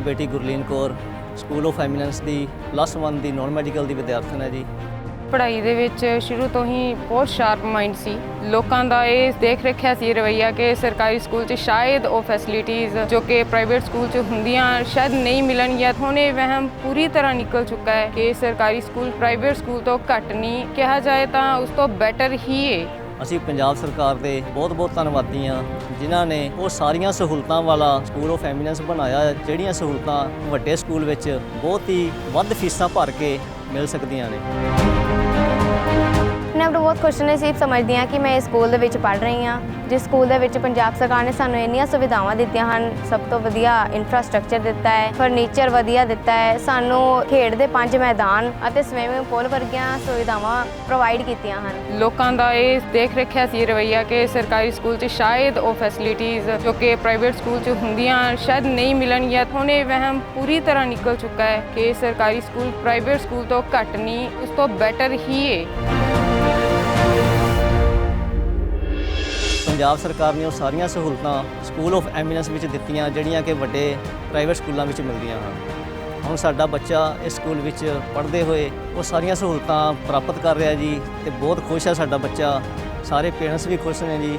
ਬੇਟੀ Gurleen Kaur school of eminence the plus 1 ਦੀ non medical ਦੀ ਵਿਦਿਆਰਥਣ ਹੈ ਜੀ। ਪੜ੍ਹਾਈ ਦੇ ਵਿੱਚ ਸ਼ੁਰੂ ਤੋਂ ਹੀ ਬਹੁਤ ਸ਼ਾਰਪ ਮਾਈਂਡ ਸੀ। ਲੋਕਾਂ ਦਾ ਇਹ ਦੇਖ ਰੱਖਿਆ ਸੀ ਰਵਈਆ ਕਿ ਸਰਕਾਰੀ ਸਕੂਲ 'ਚ ਸ਼ਾਇਦ ਉਹ ਫੈਸਿਲਿਟੀਆਂ ਜੋ ਕਿ ਪ੍ਰਾਈਵੇਟ ਸਕੂਲ 'ਚ ਹੁੰਦੀਆਂ ਸ਼ਾਇਦ ਨਹੀਂ ਮਿਲਣਗੀਆਂ। ਹੁਣ ਇਹ ਵਹਿਮ ਪੂਰੀ ਤਰ੍ਹਾਂ ਨਿਕਲ ਚੁੱਕਾ ਹੈ ਕਿ ਸਰਕਾਰੀ ਸਕੂਲ ਪ੍ਰਾਈਵੇਟ ਸਕੂਲ ਤੋਂ ਘੱਟ ਨਹੀਂ ਕਿਹਾ ਜਾਏ ਤਾਂ ਉਸ ਤੋਂ ਬੈਟਰ ਹੀ ਹੈ। ਅਸੀਂ ਪੰਜਾਬ ਸਰਕਾਰ ਦੇ ਬਹੁਤ-ਬਹੁਤ ਧੰਨਵਾਦੀ ਹਾਂ, ਜਿਨ੍ਹਾਂ ਨੇ ਉਹ ਸਾਰੀਆਂ ਸਹੂਲਤਾਂ ਵਾਲਾ ਸਕੂਲ ਆਫ ਐਮੀਨੈਂਸ ਬਣਾਇਆ ਜਿਹੜੀਆਂ ਸਹੂਲਤਾਂ ਵੱਡੇ ਸਕੂਲ ਵਿੱਚ ਬਹੁਤ ਹੀ ਵੱਧ ਫੀਸਾਂ ਭਰ ਕੇ ਮਿਲ ਸਕਦੀਆਂ ਨੇ। ਮੈਂ ਆਪਣਾ ਬਹੁਤ ਖੁਸ਼ ਨਸੀਬ ਸਮਝਦੀ ਹਾਂ ਕਿ ਮੈਂ ਇਸ ਸਕੂਲ ਦੇ ਵਿੱਚ ਪੜ੍ਹ ਰਹੀ ਹਾਂ। ਜਿਸ ਸਕੂਲ ਦੇ ਵਿੱਚ ਪੰਜਾਬ ਸਰਕਾਰ ਨੇ ਸਾਨੂੰ ਇੰਨੀਆਂ ਸੁਵਿਧਾਵਾਂ ਦਿੱਤੀਆਂ ਹਨ, ਸਭ ਤੋਂ ਵਧੀਆ ਇਨਫਰਾਸਟ੍ਰਕਚਰ ਦਿੱਤਾ ਹੈ ਫਰਨੀਚਰ ਵਧੀਆ ਦਿੱਤਾ ਹੈ, ਸਾਨੂੰ ਖੇਡ ਦੇ ਪੰਜ ਮੈਦਾਨ ਅਤੇ ਸਵਿਮਿੰਗ ਪੂਲ ਵਰਗੀਆਂ ਸੁਵਿਧਾਵਾਂ ਪ੍ਰੋਵਾਈਡ ਕੀਤੀਆਂ ਹਨ। ਲੋਕਾਂ ਦਾ ਇਹ ਦੇਖ ਰੱਖਿਆ ਸੀ ਰਵਈਆ ਕਿ ਸਰਕਾਰੀ ਸਕੂਲ 'ਚ ਸ਼ਾਇਦ ਉਹ ਫੈਸਿਲਿਟੀਆਂ ਜੋ ਕਿ ਪ੍ਰਾਈਵੇਟ ਸਕੂਲ 'ਚ ਹੁੰਦੀਆਂ ਸ਼ਾਇਦ ਨਹੀਂ ਮਿਲਣਗੀਆਂ। ਹੁਣ ਇਹ ਵਹਿਮ ਪੂਰੀ ਤਰ੍ਹਾਂ ਨਿਕਲ ਚੁੱਕਾ ਹੈ ਕਿ ਸਰਕਾਰੀ ਸਕੂਲ ਪ੍ਰਾਈਵੇਟ ਸਕੂਲ ਤੋਂ ਘੱਟ ਨਹੀਂ, ਉਸ ਤੋਂ ਬੈਟਰ ਹੀ ਹੈ ਪੰਜਾਬ ਸਰਕਾਰ ਨੇ ਉਹ ਸਾਰੀਆਂ ਸਹੂਲਤਾਂ ਸਕੂਲ ਆਫ ਐਮੀਨੈਂਸ ਵਿੱਚ ਦਿੱਤੀਆਂ, ਜਿਹੜੀਆਂ ਕਿ ਵੱਡੇ ਪ੍ਰਾਈਵੇਟ ਸਕੂਲਾਂ ਵਿੱਚ ਮਿਲਦੀਆਂ ਹਨ। ਹੁਣ ਸਾਡਾ ਬੱਚਾ ਇਸ ਸਕੂਲ ਵਿੱਚ ਪੜ੍ਹਦੇ ਹੋਏ ਉਹ ਸਾਰੀਆਂ ਸਹੂਲਤਾਂ ਪ੍ਰਾਪਤ ਕਰ ਰਿਹਾ ਜੀ ਤੇ ਬਹੁਤ ਖੁਸ਼ ਹੈ ਸਾਡਾ ਬੱਚਾ। ਸਾਰੇ ਪੇਰੈਂਟਸ ਵੀ ਖੁਸ਼ ਨੇ ਜੀ।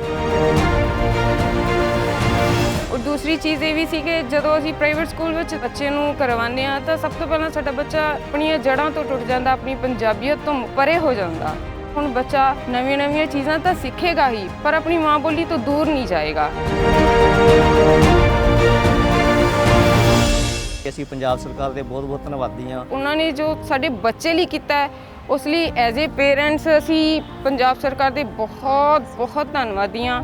ਔਰ ਦੂਸਰੀ ਚੀਜ਼ ਇਹ ਵੀ ਸੀ ਕਿ ਜਦੋਂ ਅਸੀਂ ਪ੍ਰਾਈਵੇਟ ਸਕੂਲ ਵਿੱਚ ਬੱਚੇ ਨੂੰ ਕਰਵਾਉਂਦੇ ਆ ਤਾਂ ਸਭ ਤੋਂ ਪਹਿਲਾਂ ਸਾਡਾ ਬੱਚਾ ਆਪਣੀਆਂ ਜੜ੍ਹਾਂ ਤੋਂ ਟੁੱਟ ਜਾਂਦਾ, ਆਪਣੀ ਪੰਜਾਬੀਅਤ ਤੋਂ ਪਰੇ ਹੋ ਜਾਂਦਾ। ਹੁਣ ਬੱਚਾ ਨਵੀਆਂ ਨਵੀਆਂ ਚੀਜ਼ਾਂ ਤਾਂ ਸਿੱਖੇਗਾ ਹੀ ਪਰ ਆਪਣੀ ਮਾਂ ਬੋਲੀ ਤੋਂ ਦੂਰ ਨਹੀਂ ਜਾਏਗਾ। ਅਸੀਂ ਪੰਜਾਬ ਸਰਕਾਰ ਦੇ ਬਹੁਤ ਬਹੁਤ ਧੰਨਵਾਦੀ ਹਾਂ। ਉਹਨਾਂ ਨੇ ਜੋ ਸਾਡੇ ਬੱਚੇ ਲਈ ਕੀਤਾ ਹੈ ਉਸ ਲਈ ਐਜ਼ ਅ ਪੇਰੈਂਟਸ ਅਸੀਂ ਪੰਜਾਬ ਸਰਕਾਰ ਦੇ ਬਹੁਤ ਬਹੁਤ ਧੰਨਵਾਦੀ ਹਾਂ।